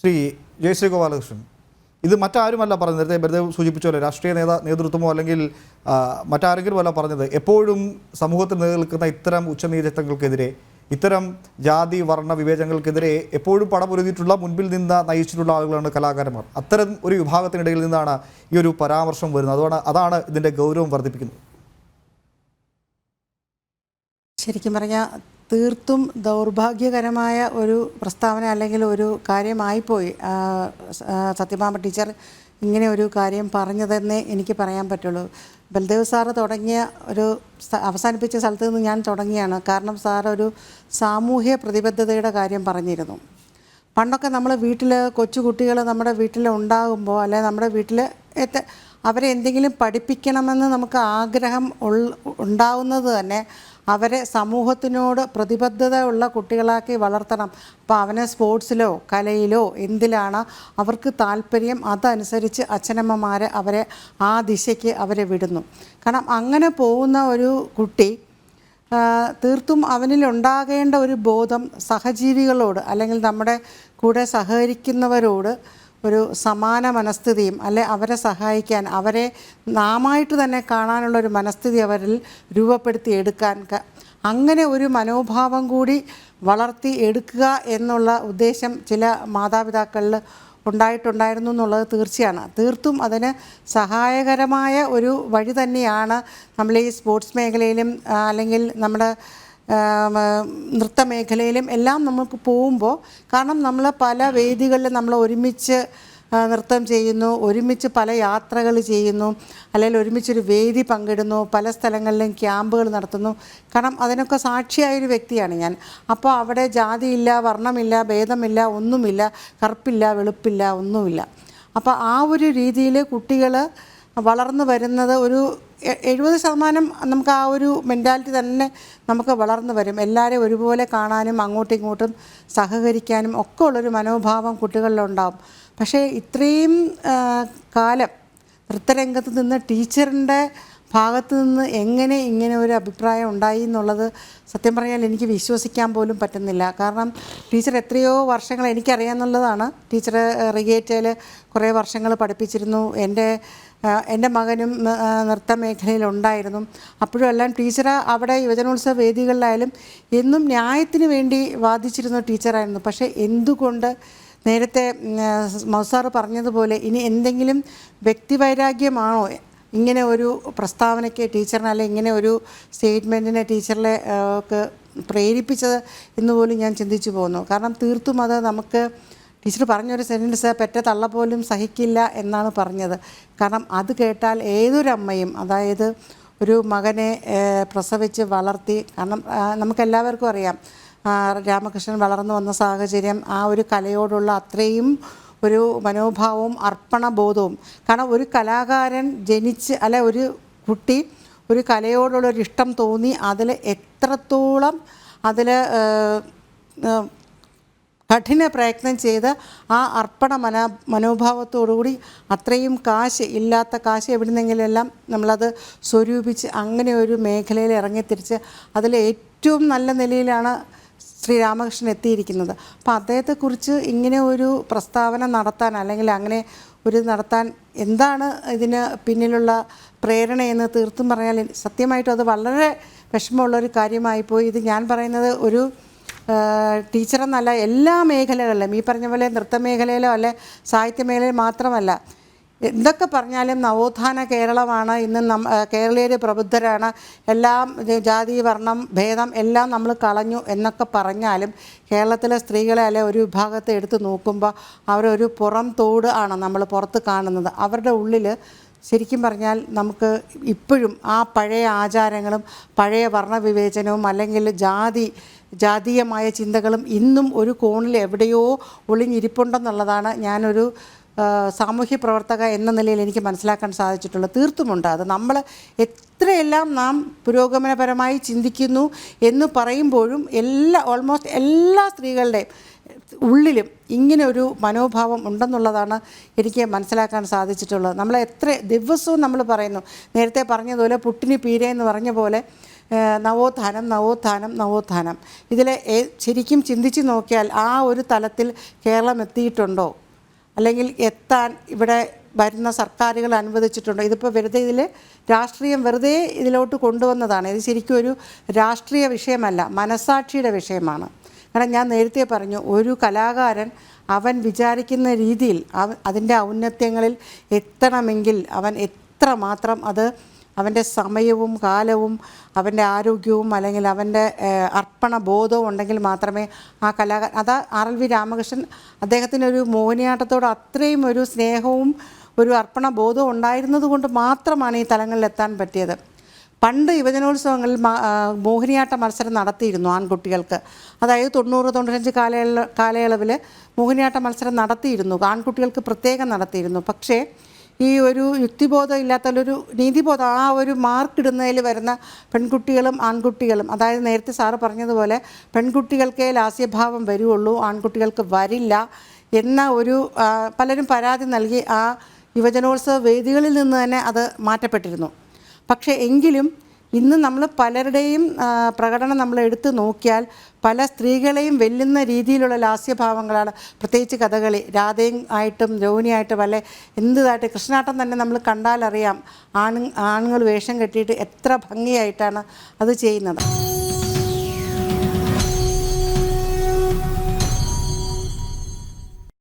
ശ്രീ ജയശ്രീ ഗോപാലകൃഷ്ണൻ ഇത് മറ്റാരുമല്ല പറഞ്ഞത്? നേരത്തെ ബലദേവ് സൂചിപ്പിച്ച പോലെ രാഷ്ട്രീയ നേതാ നേതൃത്വമോ അല്ലെങ്കിൽ മറ്റാരെങ്കിലും അല്ല പറഞ്ഞത്. എപ്പോഴും സമൂഹത്തിൽ നിലനിൽക്കുന്ന ഇത്തരം ഉച്ചനീചത്വങ്ങൾക്കെതിരെ ഇത്തരം ജാതി വർണ വിവേചനങ്ങൾക്കെതിരെ എപ്പോഴും പടപൊരുതിയിട്ടുള്ള മുൻപിൽ നിന്ന് നയിച്ചിട്ടുള്ള ആളുകളാണ് കലാകാരന്മാർ. അത്തരം ഒരു വിഭാഗത്തിനിടയിൽ നിന്നാണ് ഈ ഒരു പരാമർശം വരുന്നത്. അതുകൊണ്ട് അതാണ് ഇതിന്റെ ഗൗരവം വർദ്ധിപ്പിക്കുന്നത്. ശരിക്കും പറഞ്ഞാൽ തീർത്തും ദൗർഭാഗ്യകരമായ ഒരു പ്രസ്താവന അല്ലെങ്കിൽ ഒരു കാര്യമായിപ്പോയി. സത്യഭാമ ടീച്ചർ ഇങ്ങനെ ഒരു കാര്യം പറഞ്ഞതെന്നേ എനിക്ക് പറയാൻ പറ്റുള്ളൂ. ബൽദേവ് സാറ് തുടങ്ങിയ ഒരു അവസാനിപ്പിച്ച സ്ഥലത്ത് നിന്ന് ഞാൻ തുടങ്ങിയാണ്. കാരണം സാർ ഒരു സാമൂഹ്യ പ്രതിബദ്ധതയുടെ കാര്യം പറഞ്ഞിരുന്നു. പണ്ടൊക്കെ നമ്മൾ വീട്ടിൽ കൊച്ചുകുട്ടികൾ നമ്മുടെ വീട്ടിൽ ഉണ്ടാകുമ്പോൾ അല്ലെ നമ്മുടെ വീട്ടിൽ എത്ത അവരെ എന്തെങ്കിലും പഠിപ്പിക്കണമെന്ന് നമുക്ക് ആഗ്രഹം ഉണ്ടാവുന്നത് തന്നെ അവരെ സമൂഹത്തിനോട് പ്രതിബദ്ധത ഉള്ള കുട്ടികളാക്കി വളർത്തണം. അപ്പോൾ അവനെ സ്പോർട്സിലോ കലയിലോ എന്തിലാണ് അവർക്ക് താല്പര്യം അതനുസരിച്ച് അച്ഛനമ്മമാർ അവരെ ആ ദിശയ്ക്ക് അവരെ വിടുന്നു. കാരണം അങ്ങനെ പോകുന്ന ഒരു കുട്ടി തീർത്തും അവനിൽ ഉണ്ടാകേണ്ട ഒരു ബോധം സഹജീവികളോട് അല്ലെങ്കിൽ നമ്മുടെ കൂടെ സഹകരിക്കുന്നവരോട് ഒരു സമാന മനസ്ഥിതിയും അല്ലെ അവരെ സഹായിക്കാൻ അവരെ നാമായിട്ട് തന്നെ കാണാനുള്ള ഒരു മനസ്ഥിതി അവരിൽ രൂപപ്പെടുത്തി എടുക്കാൻ അങ്ങനെ ഒരു മനോഭാവം കൂടി വളർത്തി എടുക്കുക എന്നുള്ള ഉദ്ദേശം ചില മാതാപിതാക്കളിൽ ഉണ്ടായിട്ടുണ്ടായിരുന്നു എന്നുള്ളത് തീർച്ചയാണ്. തീർത്തും അതിന് സഹായകരമായ ഒരു വഴി തന്നെയാണ് നമ്മൾ ഈ സ്പോർട്സ് മേഖലയിലും അല്ലെങ്കിൽ നമ്മുടെ ആം, നൃത്ത മേഖലയിലും എല്ലാം നമുക്ക് പോകുമ്പോൾ കാരണം നമ്മൾ പല വേദികളിൽ നമ്മൾ ഒരുമിച്ച് നൃത്തം ചെയ്യുന്നു ഒരുമിച്ച് പല യാത്രകൾ ചെയ്യുന്നു അല്ലെങ്കിൽ ഒരുമിച്ചൊരു വേദി പങ്കിടുന്നു പല സ്ഥലങ്ങളിലും ക്യാമ്പുകൾ നടത്തുന്നു. കാരണം അതിനൊക്കെ സാക്ഷിയായൊരു വ്യക്തിയാണ് ഞാൻ. അപ്പോൾ അവിടെ ജാതിയില്ല വർണമില്ല ഭേദമില്ല ഒന്നുമില്ല കറുപ്പില്ല വെളുപ്പില്ല ഒന്നുമില്ല. അപ്പോൾ ആ ഒരു രീതിയിൽ കുട്ടികൾ വളർന്നു വരുന്നത് ഒരു എഴുപത് ശതമാനം നമുക്ക് ആ ഒരു മെന്റാലിറ്റി തന്നെ നമുക്ക് വളർന്നു വരും. എല്ലാവരെയും ഒരുപോലെ കാണാനും അങ്ങോട്ടും ഇങ്ങോട്ടും സഹകരിക്കാനും ഒക്കെ ഉള്ളൊരു മനോഭാവം കുട്ടികളിലുണ്ടാവും. പക്ഷേ ഇത്രയും കാലം നൃത്തരംഗത്ത് നിന്ന് ടീച്ചറിന്റെ ഭാഗത്ത് നിന്ന് എങ്ങനെ ഇങ്ങനെ ഒരു അഭിപ്രായം ഉണ്ടായി എന്നുള്ളത് സത്യം പറഞ്ഞാൽ എനിക്ക് വിശ്വസിക്കാൻ പോലും പറ്റുന്നില്ല. കാരണം ടീച്ചർ എത്രയോ വർഷങ്ങൾ എനിക്കറിയാമെന്നുള്ളതാണ് ടീച്ചർ റിഗേറ്റയിൽ കുറേ വർഷങ്ങൾ പഠിപ്പിച്ചിരുന്നു. എന്റെ എന്റെ മകനും നൃത്ത മേഖലയിലുണ്ടായിരുന്നു. അപ്പോഴും എല്ലാം ടീച്ചർ അവിടെ യുവജനോത്സവ വേദികളിലായാലും എന്നും ന്യായത്തിന് വേണ്ടി വാദിച്ചിരുന്ന ടീച്ചറായിരുന്നു. പക്ഷേ എന്തുകൊണ്ട് നേരത്തെ മൗസാറ് പറഞ്ഞതുപോലെ ഇനി എന്തെങ്കിലും വ്യക്തിവൈരാഗ്യമാണോ? ഇങ്ങനെ ഒരു പ്രസ്താവനയ്ക്ക് ടീച്ചറിനെ അല്ലെങ്കിൽ ഇങ്ങനെ ഒരു സ്റ്റേറ്റ്മെന്റിനെ ഒക്കെ പ്രേരിപ്പിച്ചത് എന്ന് പോലും ഞാൻ ചിന്തിച്ചു പോകുന്നു കാരണം തീർത്തും അത് നമുക്ക് ടീച്ചർ പറഞ്ഞൊരു സെന്റൻസ് പെറ്റ തള്ള പോലും സഹിക്കില്ല എന്നാണ് പറഞ്ഞത്. കാരണം അത് കേട്ടാൽ ഏതൊരമ്മയും അതായത് ഒരു മകനെ പ്രസവിച്ച് വളർത്തി കാരണം നമുക്കെല്ലാവർക്കും അറിയാം രാമകൃഷ്ണൻ വളർന്നു വന്ന സാഹചര്യം ആ ഒരു കലയോടുള്ള അത്രയും ഒരു മനോഭാവവും അർപ്പണബോധവും. കാരണം ഒരു കലാകാരൻ ജനിച്ച് അല്ല ഒരു കുട്ടി ഒരു കലയോടുള്ള ഒരു ഇഷ്ടം തോന്നി അതിൽ എത്രത്തോളം അതിൽ കഠിന പ്രയത്നം ചെയ്ത് ആ അർപ്പണ മന മനോഭാവത്തോടുകൂടി അത്രയും കാശ് ഇല്ലാത്ത കാശ് എവിടുന്നെങ്കിലെല്ലാം നമ്മളത് സ്വരൂപിച്ച് അങ്ങനെ ഒരു മേഖലയിൽ ഇറങ്ങിത്തിരിച്ച് അതിൽ ഏറ്റവും നല്ല നിലയിലാണ് ശ്രീരാമകൃഷ്ണൻ എത്തിയിരിക്കുന്നത്. അപ്പം അദ്ദേഹത്തെക്കുറിച്ച് ഇങ്ങനെ ഒരു പ്രസ്താവന നടത്താൻ അല്ലെങ്കിൽ അങ്ങനെ ഒരു നടത്താൻ എന്താണ് ഇതിന് പിന്നിലുള്ള പ്രേരണയെന്ന് തീർത്തും പറഞ്ഞാൽ സത്യമായിട്ടും അത് വളരെ വിഷമമുള്ളൊരു കാര്യമായിപ്പോയി. ഇത് ഞാൻ പറയുന്നത് ഒരു ടീച്ചറെന്നല്ല എല്ലാ മേഖലകളിലും ഈ പറഞ്ഞ പോലെ നൃത്ത മേഖലയിലോ അല്ലെ സാഹിത്യ മേഖലയിൽ മാത്രമല്ല എന്തൊക്കെ പറഞ്ഞാലും നവോത്ഥാന കേരളമാണ് ഇന്ന് നം കേരളീയർ പ്രബുദ്ധരാണ്. എല്ലാം ജാതി വർണം ഭേദം എല്ലാം നമ്മൾ കളഞ്ഞു എന്നൊക്കെ പറഞ്ഞാലും കേരളത്തിലെ സ്ത്രീകളെ അല്ലെ ഒരു വിഭാഗത്തെ എടുത്ത് നോക്കുമ്പോൾ അവരൊരു പുറം തോട് ആണ് നമ്മൾ പുറത്ത് കാണുന്നത്. അവരുടെ ഉള്ളിൽ ശരിക്കും പറഞ്ഞാൽ നമുക്ക് ഇപ്പോഴും ആ പഴയ ആചാരങ്ങളും പഴയ വർണവിവേചനവും അല്ലെങ്കിൽ ജാതി ജാതീയമായ ചിന്തകളും ഇന്നും ഒരു കോണിൽ എവിടെയോ ഒളിഞ്ഞിരിപ്പുണ്ടെന്നുള്ളതാണ് ഞാനൊരു സാമൂഹ്യ പ്രവർത്തക എന്ന നിലയിൽ എനിക്ക് മനസ്സിലാക്കാൻ സാധിച്ചിട്ടുള്ളത്. തീർത്തുമുണ്ട്. അത് നമ്മൾ എത്രയെല്ലാം നാം പുരോഗമനപരമായി ചിന്തിക്കുന്നു എന്ന് പറയുമ്പോഴും എല്ലാ ഓൾമോസ്റ്റ് എല്ലാ സ്ത്രീകളുടെയും ഉള്ളിലും ഇങ്ങനെ ഒരു മനോഭാവം ഉണ്ടെന്നുള്ളതാണ് എനിക്ക് മനസ്സിലാക്കാൻ സാധിച്ചിട്ടുള്ളത്. നമ്മൾ എത്ര ദിവസവും നമ്മൾ പറയുന്നു നേരത്തെ പറഞ്ഞതുപോലെ പുട്ടിന് എന്ന് പറഞ്ഞ പോലെ നവോത്ഥാനം നവോത്ഥാനം നവോത്ഥാനം ഇതിൽ ശരിക്കും ചിന്തിച്ച് നോക്കിയാൽ ആ ഒരു തലത്തിൽ കേരളം എത്തിയിട്ടുണ്ടോ? അല്ലെങ്കിൽ എത്താൻ ഇവിടെ വരുന്ന സർക്കാരുകൾ അനുവദിച്ചിട്ടുണ്ടോ? ഇതിപ്പോൾ വെറുതെ ഇതിൽ രാഷ്ട്രീയം വെറുതെ ഇതിലോട്ട് കൊണ്ടുവന്നതാണ്. ഇത് ശരിക്കും ഒരു രാഷ്ട്രീയ വിഷയമല്ല മനസാക്ഷിയുടെ വിഷയമാണ്. കാരണം ഞാൻ നേരത്തെ പറഞ്ഞു ഒരു കലാകാരൻ അവൻ വിചാരിക്കുന്ന രീതിയിൽ അതിന്റെ ഔന്നത്യങ്ങളിൽ എത്തണമെങ്കിൽ അവൻ എത്ര മാത്രം അത് അവന്റെ സമയവും കാലവും അവന്റെ ആരോഗ്യവും അല്ലെങ്കിൽ അവന്റെ അർപ്പണ ബോധവും ഉണ്ടെങ്കിൽ മാത്രമേ ആ കലാകാരൻ അതാ ആർ എൽ വി രാമകൃഷ്ണൻ അദ്ദേഹത്തിന് ഒരു മോഹിനിയാട്ടത്തോട് അത്രയും ഒരു സ്നേഹവും ഒരു അർപ്പണ ബോധവും ഉണ്ടായിരുന്നത് കൊണ്ട് മാത്രമാണ് ഈ തലങ്ങളിൽ എത്താൻ പറ്റിയത്. പണ്ട് യുവജനോത്സവങ്ങളിൽ മോഹിനിയാട്ട മത്സരം നടത്തിയിരുന്നു ആൺകുട്ടികൾക്ക്. അതായത് തൊണ്ണൂറ് തൊണ്ണൂറ്റഞ്ച് കാലയള കാലയളവിൽ മോഹിനിയാട്ട മത്സരം നടത്തിയിരുന്നു. ആൺകുട്ടികൾക്ക് പ്രത്യേകം നടത്തിയിരുന്നു. പക്ഷേ ഈ ഒരു യുക്തിബോധം ഇല്ലാത്തൊരു നീതിബോധം ആ ഒരു മാർക്ക് ഇടുന്നതിൽ വരുന്ന പെൺകുട്ടികളും ആൺകുട്ടികളും അതായത് നേരത്തെ സാറ് പറഞ്ഞതുപോലെ പെൺകുട്ടികൾക്കേ ലാസ്യഭാവം വരുള്ളൂ ആൺകുട്ടികൾക്ക് വരില്ല എന്ന ഒരു പലരും പരാതി നൽകി ആ യുവജനോത്സവ വേദികളിൽ നിന്ന് തന്നെ അത് മാറ്റപ്പെട്ടിരുന്നു. പക്ഷേ എങ്കിലും ഇന്ന് നമ്മൾ പലരുടെയും പ്രകടനം നമ്മൾ എടുത്തു നോക്കിയാൽ പല സ്ത്രീകളെയും വെല്ലുന്ന രീതിയിലുള്ള ലാസ്യഭാവങ്ങളാണ്. പ്രത്യേകിച്ച് കഥകളി രാധയും ആയിട്ടും രോഹിണിയായിട്ടും അല്ലെ എന്തുതായിട്ട് കൃഷ്ണാട്ടം തന്നെ നമ്മൾ കണ്ടാലറിയാം ആണ് ആണുങ്ങൾ വേഷം കെട്ടിയിട്ട് എത്ര ഭംഗിയായിട്ടാണ് അത് ചെയ്യുന്നത്.